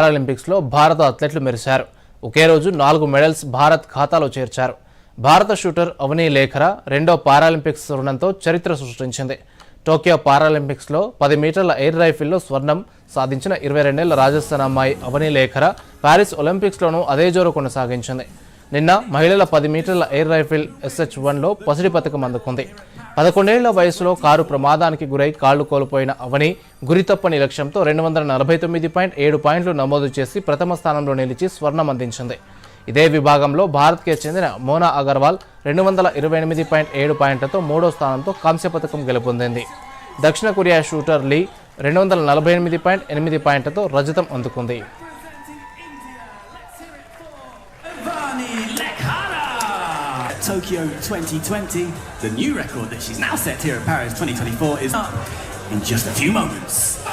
పారాలింపిక్స్లో భారత అథ్లెట్లు మెరిశారు. ఒకే రోజు నాలుగు మెడల్స్ భారత్ ఖాతాలో చేర్చారు. భారత షూటర్ అవనీ లేఖర రెండో పారాలింపిక్స్ స్వర్ణంతో చరిత్ర సృష్టించింది. టోక్యో పారాలింపిక్స్లో పది మీటర్ల ఎయిర్ రైఫిల్లో స్వర్ణం సాధించిన ఇరవై రెండేళ్ళ రాజస్థాన్ అమ్మాయి అవనీ లేఖర ప్యారిస్ ఒలింపిక్స్లోనూ అదే జోరు కొనసాగించింది. నిన్న మహిళల పది మీటర్ల ఎయిర్ రైఫిల్ ఎస్హెచ్ వన్లో పసిడి పథకం అందుకుంది. పదకొండేళ్ళ వయసులో కారు ప్రమాదానికి గురై కాళ్ళు కోల్పోయిన అవని గురితప్పని లక్ష్యంతో రెండు వందల నలభై తొమ్మిది పాయింట్ ఏడు పాయింట్లు నమోదు చేసి ప్రథమ స్థానంలో నిలిచి స్వర్ణం అందించింది. ఇదే విభాగంలో భారత్కే చెందిన మోనా అగర్వాల్ రెండు వందల ఇరవై ఎనిమిది పాయింట్ ఏడు పాయింట్లతో మూడో స్థానంతో కాంస్య పథకం గెలుపొందింది. దక్షిణ కొరియా షూటర్ లీ రెండు వందల నలభై ఎనిమిది పాయింట్ ఎనిమిది పాయింట్లతో రజతం అందుకుంది. Lekhara! Tokyo 2020, the new record that she's now set here at Paris 2024 is up in just a few moments.